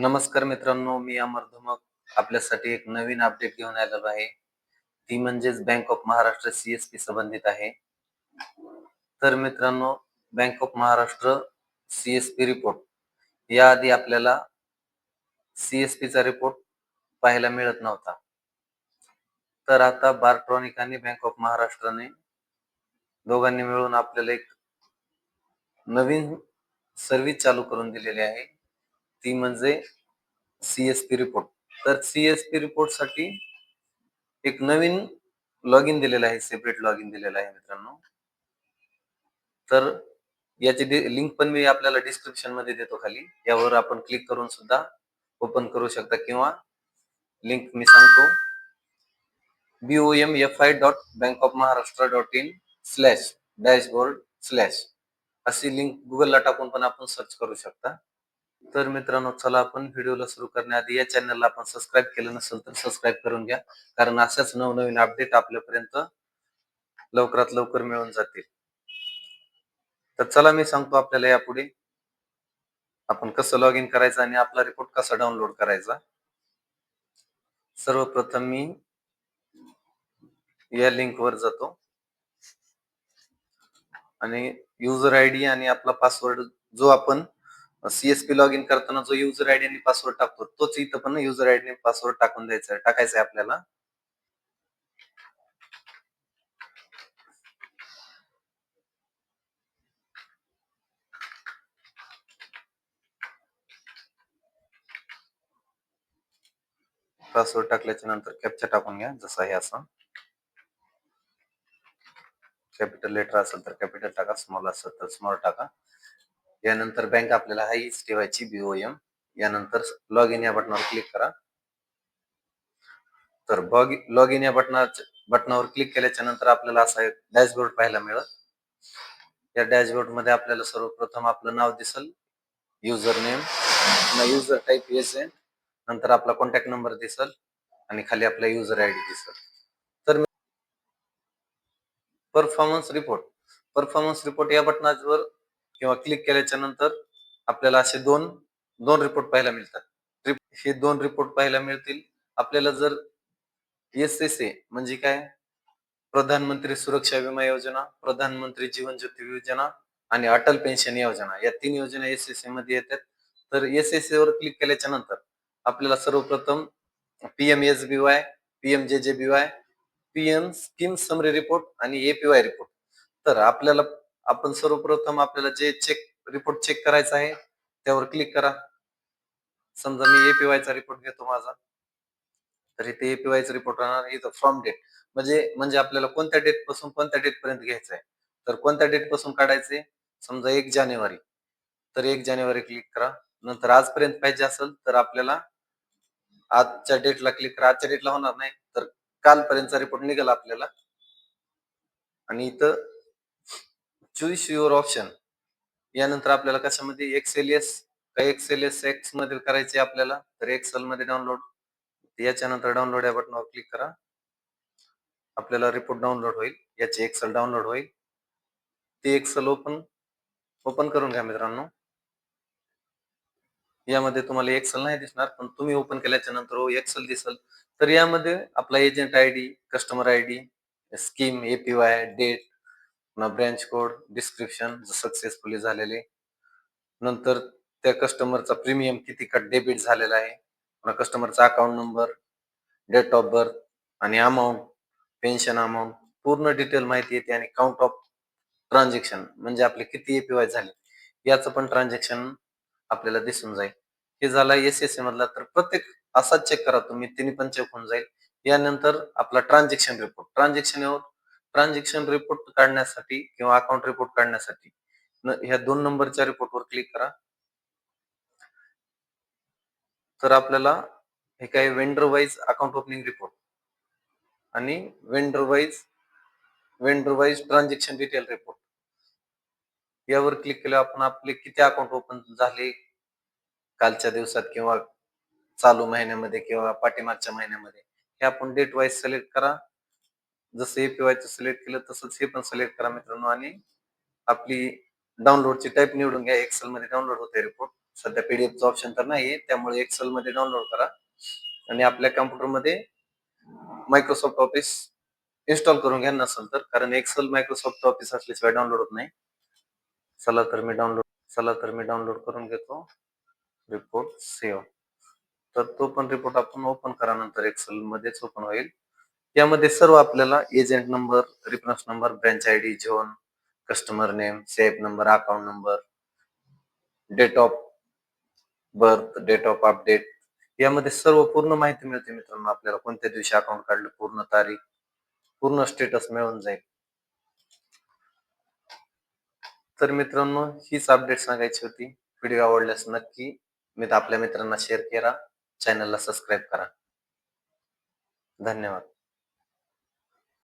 नमस्कार मित्रांनो मी अमर धुमक. आपल्यासाठी एक नवीन अपडेट घेऊन आलेलो आहे. ती म्हणजेच बँक ऑफ महाराष्ट्र सीएसपी संबंधित आहे. तर मित्रांनो bank of Maharashtra CSP report याआधी आपल्याला सीएसपी चा रिपोर्ट पाहायला मिळत नव्हता. तर आता बार्ट्रॉनिक आणि बँक ऑफ महाराष्ट्राने दोघांनी मिळून आपल्याला एक नवीन सर्व्हिस चालू करून दिलेली आहे. ती म्हणजे सीएसपी रिपोर्ट तर सीएसपी रिपोर्टसाठी एक नवीन लॉग इन दिलेलं आहे सेपरेट लॉग इन दिलेलं आहे मित्रांनो. तर याची लिंक पण मी आपल्याला डिस्क्रिप्शनमध्ये देतो खाली. यावर आपण क्लिक करून सुद्धा ओपन करू शकता किंवा लिंक मी सांगतो. BOM F I dot bank of Maharashtra dot in slash dashboard slash अशी लिंक गुगलला टाकून पण आपण सर्च करू शकता. तर मित्रांनो चला आपण व्हिडिओला सुरू करण्याआधी या चॅनलला आपण सबस्क्राईब केलं नसेल तर सबस्क्राईब करून घ्या. कारण अशाच नवनवीन अपडेट आपल्यापर्यंत लवकरात लवकर मिळून जातील. तर चला मी सांगतो आपल्याला यापुढे. आपण कसं लॉग इन करायचं आणि आपला रिपोर्ट कसा डाउनलोड करायचा. सर्वप्रथम मी या लिंक वर जातो. आणि युजर आयडी आणि आपला पासवर्ड जो आपण सीएसपी लॉग इन करताना जो युजर आयडी आणि पासवर्ड टाकतो तोच इथं पण युजर आयडी आणि पासवर्ड टाकून द्यायचा टाकायचा आहे आपल्याला. पासवर्ड टाकल्याच्या नंतर कॅप्चा टाकून घ्या जसं आहे असं. कॅपिटल लेटर असेल तर कॅपिटल टाका स्मॉल असेल तर स्मॉल टाका. यानंतर बँक आपल्याला हाईच ठेवायची बीओएम यानंतर लॉग इन या बटनावर क्लिक करा. तर लॉग इन या बटना बटनावर क्लिक केल्याच्यानंतर आपल्याला असा एक डॅशबोर्ड पाहायला मिळत या डॅशबोर्डमध्ये आपल्याला सर्वप्रथम आपलं नाव दिसल user name user type agent नंतर आपला कॉन्टॅक्ट नंबर दिसल आणि खाली आपला युजर आय डी दिसल. तर परफॉर्मन्स रिपोर्ट परफॉर्मन्स रिपोर्ट या बटनावर किंवा क्लिक केल्याच्यानंतर आपल्याला असे दोन दोन रिपोर्ट पाहायला मिळतात. हे दोन रिपोर्ट पाहायला मिळतील. आपल्याला जर एस एस ए म्हणजे काय? प्रधानमंत्री सुरक्षा विमा योजना प्रधानमंत्री जीवन ज्योती योजना आणि अटल पेन्शन योजना. या तीन योजना एस एस ए मध्ये येतात. तर एस एस ए वर क्लिक केल्याच्यानंतर आपल्याला सर्वप्रथम PM S B Y PM J J B Y PM scheme summary report आणि एपीवाय रिपोर्ट तर आपल्याला आपण सर्वप्रथम आपल्याला जे चेक रिपोर्ट चेक करायचा आहे त्यावर क्लिक करा. समजा मी एपीवाय चा रिपोर्ट घेतो माझा. तर इथे एपीवाय चा रिपोर्ट राहणार इथं फ्रॉम डेट म्हणजे म्हणजे आपल्याला कोणत्या डेटपासून कोणत्या डेट पर्यंत घ्यायचं आहे? तर कोणत्या डेटपासून काढायचे? समजा एक जानेवारी. तर एक जानेवारी क्लिक करा. नंतर आजपर्यंत पाहिजे असेल तर आपल्याला आजच्या डेटला क्लिक करा. आजच्या डेटला होणार नाही तर कालपर्यंतचा रिपोर्ट निघाला आपल्याला. आणि इथं चूज युअर ऑप्शन यानंतर आपल्याला कशामध्ये एक्सेलियस का एक्समध्ये करायचे आपल्याला? तर एक्सेल मध्ये डाउनलोड याच्यानंतर डाउनलोड या बटनावर क्लिक करा. आपल्याला रिपोर्ट डाउनलोड होईल. याचे एक्सेल डाउनलोड होईल. ते एक्सेल ओपन ओपन करून घ्या मित्रांनो. यामध्ये तुम्हाला एक्सेल नाही दिसणार पण तुम्ही ओपन केल्याच्यानंतर हो, एक्सेल दिसल. तर यामध्ये आपला agent I D customer I D scheme APY date पुन्हा ब्रँच कोड डिस्क्रिप्शन सक्सेसफुली झालेले नंतर त्या कस्टमरचा प्रीमियम किती कट डेबिट झालेला आहे. पुन्हा कस्टमरचा account number date of birth आणि अमाऊंट पेन्शन अमाऊंट पूर्ण डिटेल माहिती येते आणि काउंट ऑफ ट्रान्झॅक्शन म्हणजे आपले किती एपीवाय झाले याचं पण ट्रान्झॅक्शन आपल्याला दिसून जाईल. हे झाला एस एस मधला तर प्रत्येक असाच चेक करा तुम्ही तिन्ही पण चेक होऊन जाईल. यानंतर आपला transaction report transaction transaction report काढण्यासाठी किंवा अकाउंट रिपोर्ट काढण्यासाठी. ह्या दोन नंबरच्या रिपोर्टवर क्लिक करा. तर आपल्याला हे काय vendor wise account opening report आणि vendor wise vendor wise transaction detail report यावर क्लिक केल्यावर आपण आपले किती अकाउंट ओपन झाले कालच्या दिवसात किंवा चालू महिन्यामध्ये किंवा पाठीमागच्या महिन्यामध्ये हे आपण डेट वाईज सिलेक्ट करा. जसं एपीवाय सिलेक्ट केलं तसंच हे पण सिलेक्ट करा मित्रांनो. आणि आपली डाउनलोडची टाईप निवडून घ्या. एक्सेल मध्ये डाउनलोड होते रिपोर्ट सध्या पीडीएफचं ऑप्शन तर नाही त्यामुळे एक्सेल मध्ये डाउनलोड करा. आणि आपल्या कम्प्युटरमध्ये मायक्रोसॉफ्ट ऑफिस इन्स्टॉल करून घ्या नसेल तर कारण एक्सेल मायक्रोसॉफ्ट ऑफिस असल्याशिवाय डाउनलोड होत नाही. चला तर मी डाउनलोड चला तर मी डाउनलोड करून घेतो. रिपोर्ट सेव्ह तर तो पण रिपोर्ट आपण ओपन करा नंतर एक्सेल मध्येच ओपन होईल. यामध्ये सर्व आपल्याला agent number reference number branch I D zone customer name safe number account number date of birth date of update यामध्ये सर्व पूर्ण माहिती मिळते मित्रांनो आपल्याला. कोणत्या दिवशी अकाउंट काढलं पूर्ण तारीख पूर्ण स्टेटस मिळून जाईल. तर मित्रांनो हीच अपडेट सांगायची होती. व्हिडिओ आवडल्यास नक्की मी आपल्या मित्रांना शेअर करा. चॅनलला सबस्क्राईब करा. धन्यवाद.